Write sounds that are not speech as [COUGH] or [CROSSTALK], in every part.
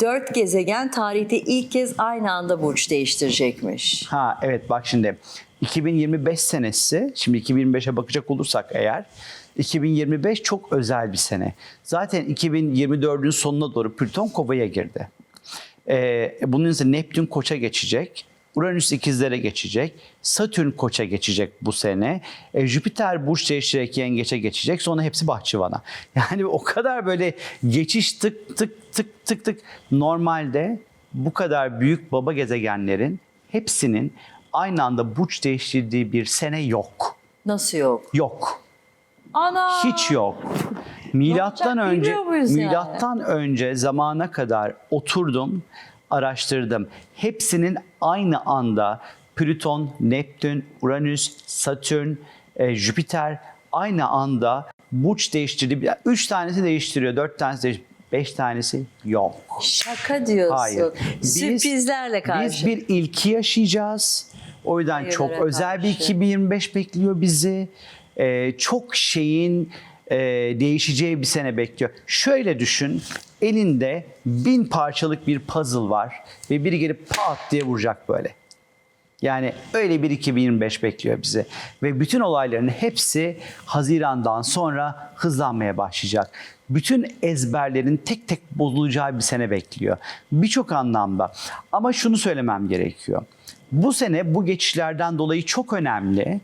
Dört gezegen tarihte ilk kez aynı anda burç değiştirecekmiş. Ha evet bak şimdi 2025 senesi şimdi 2025'e bakacak olursak eğer 2025 çok özel bir sene. Zaten 2024'ün sonuna doğru Plüton Kova'ya girdi. Ee, bunun üzerine Neptün Koç'a geçecek. Uranüs ikizlere geçecek. Satürn Koç'a geçecek bu sene. E, Jüpiter burç değiştirerek yengeçe geçecek. Sonra hepsi bahçıvana. [LAUGHS] Yani o kadar böyle geçiş tık tık tık tık tık. Normalde bu kadar büyük baba gezegenlerin hepsinin aynı anda burç değiştirdiği bir sene yok. Nasıl yok? Yok. Ana! Hiç yok. Milattan olacak önce muyuz yani? milattan önce zamana kadar oturdum, araştırdım. Hepsinin aynı anda Plüton, Neptün, Uranüs, Satürn, e, Jüpiter aynı anda burç değiştirdi. Üç tanesi değiştiriyor, dört tanesi değiştiriyor. Beş tanesi yok. Şaka diyorsun. Hayır. Sürprizlerle karşı. Biz bir ilki yaşayacağız. O yüzden Hayırlara çok özel bir karşı. 2025 bekliyor bizi. Ee, çok şeyin e, değişeceği bir sene bekliyor. Şöyle düşün, elinde bin parçalık bir puzzle var ve biri gelip pat diye vuracak böyle. Yani öyle bir 2025 bekliyor bizi. Ve bütün olayların hepsi Haziran'dan sonra hızlanmaya başlayacak. Bütün ezberlerin tek tek bozulacağı bir sene bekliyor. Birçok anlamda. Ama şunu söylemem gerekiyor. Bu sene bu geçişlerden dolayı çok önemli.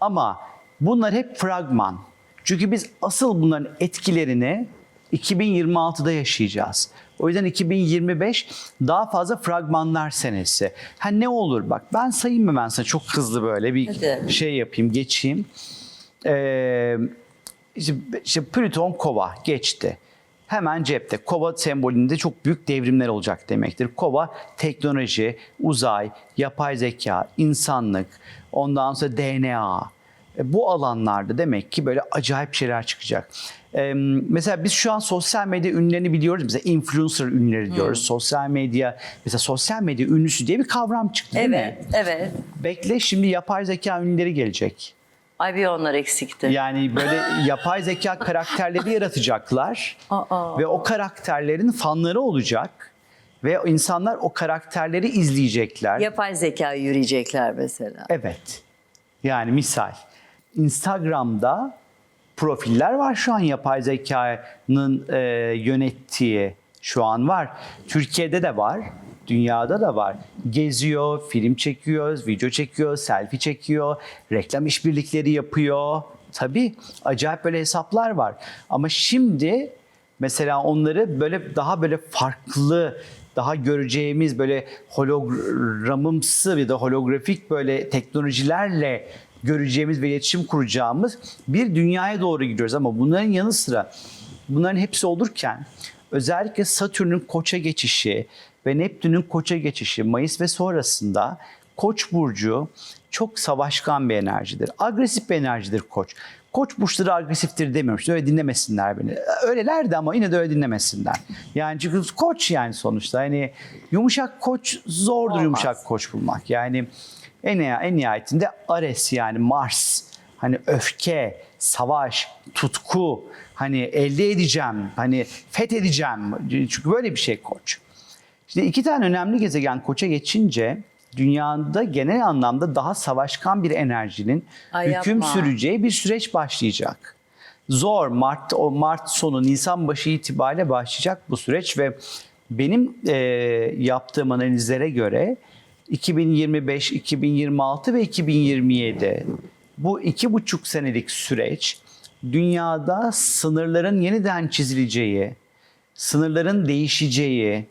Ama bunlar hep fragman. Çünkü biz asıl bunların etkilerini 2026'da yaşayacağız. O yüzden 2025 daha fazla fragmanlar senesi. Ha ne olur bak ben sayayım mı ben sana çok hızlı böyle bir Hadi. şey yapayım geçeyim. Ee, işte, işte Plüton kova geçti. Hemen cepte. Kova sembolünde çok büyük devrimler olacak demektir. Kova teknoloji, uzay, yapay zeka, insanlık, ondan sonra DNA. E, Bu alanlarda demek ki böyle acayip şeyler çıkacak. Ee, mesela biz şu an sosyal medya ünlerini biliyoruz. Mesela influencer ünleri diyoruz. Sosyal medya, mesela sosyal medya ünlüsü diye bir kavram çıktı değil mi? Evet, evet. Bekle şimdi yapay zeka ünlüleri gelecek. Ay bir onlar eksikti. Yani böyle [LAUGHS] yapay zeka karakterleri yaratacaklar Aa. ve o karakterlerin fanları olacak ve insanlar o karakterleri izleyecekler. Yapay zeka yürüyecekler mesela. Evet. Yani misal Instagram'da profiller var şu an yapay zekanın e, yönettiği şu an var. Türkiye'de de var. Dünyada da var. Geziyor, film çekiyor, video çekiyor, selfie çekiyor, reklam işbirlikleri yapıyor. Tabii acayip böyle hesaplar var. Ama şimdi mesela onları böyle daha böyle farklı daha göreceğimiz böyle hologramımsı ya da holografik böyle teknolojilerle göreceğimiz ve iletişim kuracağımız bir dünyaya doğru gidiyoruz. Ama bunların yanı sıra bunların hepsi olurken özellikle Satürn'ün koça geçişi ve Neptün'ün koça geçişi Mayıs ve sonrasında Koç burcu çok savaşkan bir enerjidir. Agresif bir enerjidir Koç. Koç burçları agresiftir demiyorum. Öyle dinlemesinler beni. Öylelerdi ama yine de öyle dinlemesinler. Yani çünkü koç yani sonuçta. Hani yumuşak koç zordur Olmaz. yumuşak koç bulmak. Yani en, en nihayetinde Ares yani Mars. Hani öfke, savaş, tutku, hani elde edeceğim, hani fethedeceğim. Çünkü böyle bir şey koç. Şimdi iki tane önemli gezegen koça geçince dünyada genel anlamda daha savaşkan bir enerjinin Ay hüküm yapma. süreceği bir süreç başlayacak. Zor Mart o Mart sonu Nisan başı itibariyle başlayacak bu süreç ve benim e, yaptığım analizlere göre 2025, 2026 ve 2027 bu iki buçuk senelik süreç dünyada sınırların yeniden çizileceği, sınırların değişeceği,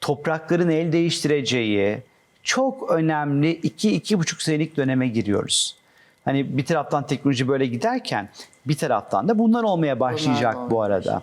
toprakların el değiştireceği çok önemli iki iki buçuk senelik döneme giriyoruz. Hani bir taraftan teknoloji böyle giderken bir taraftan da bunlar olmaya başlayacak Bunlar bu arada.